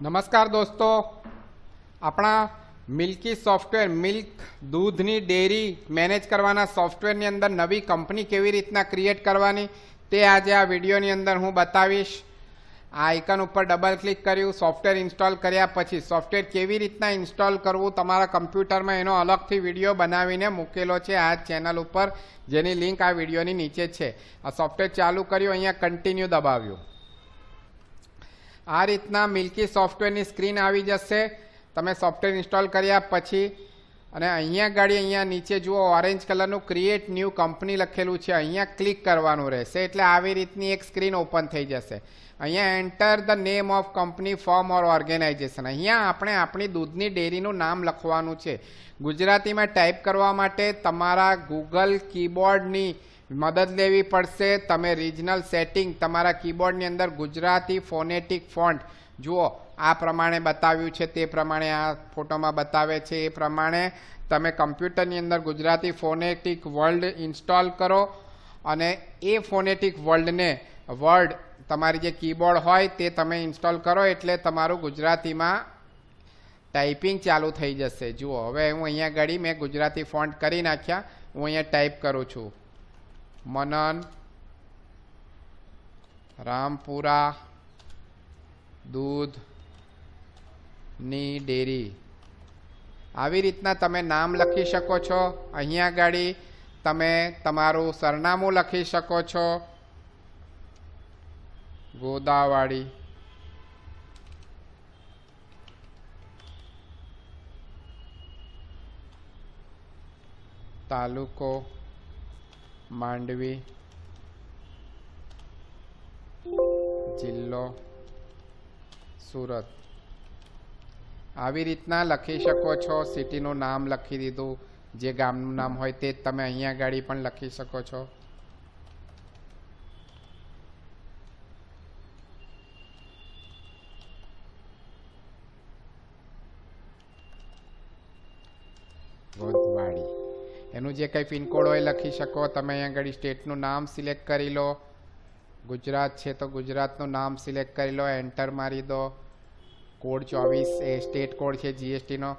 નમસ્કાર દોસ્તો. આપણા મિલ્કી સોફ્ટવેર, મિલ્ક દૂધની ડેરી મેનેજ કરવાના સોફ્ટવેરની અંદર નવી કંપની કેવી રીતના ક્રિએટ કરવાની તે આજે આ વિડીયોની અંદર હું બતાવીશ. આ આઇકન ઉપર ડબલ ક્લિક કર્યું, સોફ્ટવેર ઇન્સ્ટોલ કર્યા પછી સોફ્ટવેર કેવી રીતના ઇન્સ્ટોલ કરવું તમારા કમ્પ્યુટરમાં એનો અલગથી વીડિયો બનાવીને મૂકેલો છે આ ચેનલ ઉપર, જેની લિંક આ વિડીયોની નીચે છે. આ સોફ્ટવેર ચાલુ કર્યું, અહીંયા કન્ટિન્યુ દબાવ્યું. આ રીતના મિલ્કી સોફ્ટવેરની સ્ક્રીન આવી જશે. તમે સોફ્ટવેર ઇન્સ્ટોલ કર્યા પછી અને અહીંયા ગાડી અહીંયા નીચે જુઓ, ઓરેન્જ કલરનું ક્રિએટ ન્યૂ કંપની લખેલું છે. અહીંયા ક્લિક કરવાનું રહેશે. એટલે આવી રીતની એક સ્ક્રીન ઓપન થઈ જશે. અહીંયા enter the name of company form or organization અહીંયા આપણે આપણી દૂધની ડેરીનું નામ લખવાનું છે. ગુજરાતીમાં ટાઈપ કરવા માટે તમારા ગૂગલ કીબોર્ડની મદદ લેવી પડશે. તમે રિજનલ સેટિંગ તમારા કીબોર્ડની અંદર ગુજરાતી ફોનેટિક ફોન્ટ જુઓ. આ પ્રમાણે બતાવ્યું છે, તે પ્રમાણે આ ફોટોમાં બતાવે છે. એ પ્રમાણે તમે કમ્પ્યુટરની અંદર ગુજરાતી ફોનેટિક વર્લ્ડ ઇન્સ્ટોલ કરો અને એ ફોનેટિક વર્લ્ડને વર્ડ તમારી જે કીબોર્ડ હોય તે તમે ઇન્સ્ટોલ કરો એટલે તમારું ગુજરાતીમાં ટાઈપિંગ ચાલુ થઈ જશે. જુઓ, હવે હું અહીંયા ઘડી મેં ગુજરાતી ફોન્ટ કરી નાખ્યા. હું અહીંયા ટાઈપ કરું છું. મનન, રામપુરા, દૂધ, ની ડેરી. આવી રીતના તમે નામ લખી શકો છો. અહીંયા ગાડી તમે તમારું સરનામું લખી શકો છો. ગોદાવાડી. તાલુકો. માંડવી, જિલ્લો, સુરત. આવી રીતના લખી શકો છો. સિટીનું નામ લખી દીધું. જે ગામનું નામ હોય તે જ તમે અહીંયા ગાડી પણ લખી શકો છો ગોદવાડી એનું જે કંઈ પિનકોડ હોય લખી શકો. તમે અહીંયા આગળ સ્ટેટનું નામ સિલેક્ટ કરી લો. ગુજરાત છે તો ગુજરાતનું નામ સિલેક્ટ કરી લો. એન્ટર મારી દો. કોડ ચોવીસ, એ સ્ટેટ કોડ છે જીએસટીનો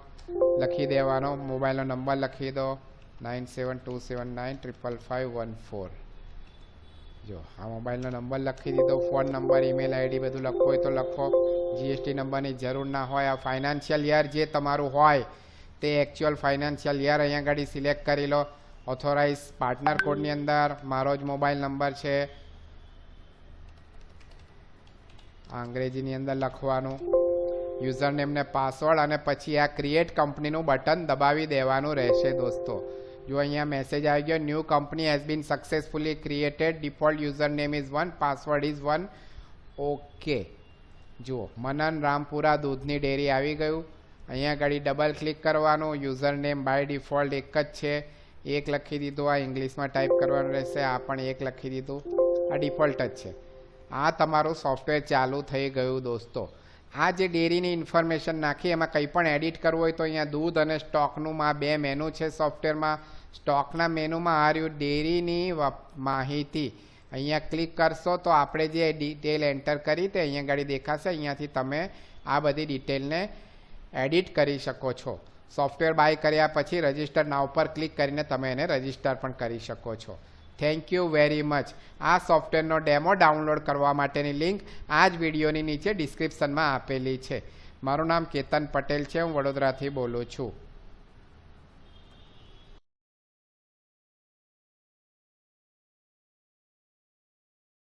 લખી દેવાનો. મોબાઈલનો નંબર લખી દો. Nine seven two seven nine triple five one four. જો, આ મોબાઈલનો નંબર લખી દીધો. ફોન નંબર, ઈમેલ આઈડી બધું લખવું હોય તો લખો. જીએસટી નંબરની જરૂર ના હોય. આ ફાઇનાન્શિયલ યર જે તમારું હોય તે એકચ્યુઅલ ફાઇનાન્શિયલ યર અહીંયા આગળ સિલેક્ટ કરી લો. ઓથોરાઇઝ પાર્ટનર કોડની અંદર. મારો જ મોબાઈલ નંબર છે. અંગ્રેજીની અંદર લખવાનું. યુઝર નેમને પાસવર્ડ અને પછી આ ક્રિએટ કંપનીનું બટન દબાવી દેવાનું રહેશે દોસ્તો. જો અહીંયા મેસેજ આવી ગયો new company has been successfully created default user name is one password is one okay જુઓ, મનન રામપુરા દૂધની ડેરી આવી ગયું. અહીંયા આગળ ડબલ ક્લિક કરવાનું યુઝર નેમ બાય ડિફોલ્ટ એક જ છે. એક લખી દીધું, આ ઇંગ્લિશમાં ટાઈપ કરવાનું રહેશે, આ પણ એક લખી દીધું. આ ડિફોલ્ટ જ છે. આ તમારું સોફ્ટવેર ચાલુ થઈ ગયું દોસ્તો. આ જે ડેરીની ઇન્ફોર્મેશન નાખી, એમાં કંઈ પણ એડિટ કરવું હોય તો અહીંયા દૂધ અને સ્ટોકનું આ બે મેનુ છે સોફ્ટવેરમાં સ્ટોકના મેનુમાં આ રહ્યું ડેરીની માહિતી. અહીંયા ક્લિક કરશો તો આપણે જે ડિટેલ એન્ટર કરી તે અહીંયા ગાડી દેખાશે. અહીંયાથી તમે આ બધી ડિટેલને એડિટ કરી શકો છો. સોફ્ટવેર બાય કર્યા પછી રજિસ્ટર નાવ પર ક્લિક કરીને તમે એને રજિસ્ટર પણ કરી શકો છો. થેન્ક યુ વેરી મચ આ સોફ્ટવેરનો ડેમો ડાઉનલોડ કરવા માટેની લિંક આ જ વિડીયોની નીચે ડિસ્ક્રિપ્શનમાં આપેલી છે. મારું નામ કેતન પટેલ છે. હું વડોદરાથી બોલું છું.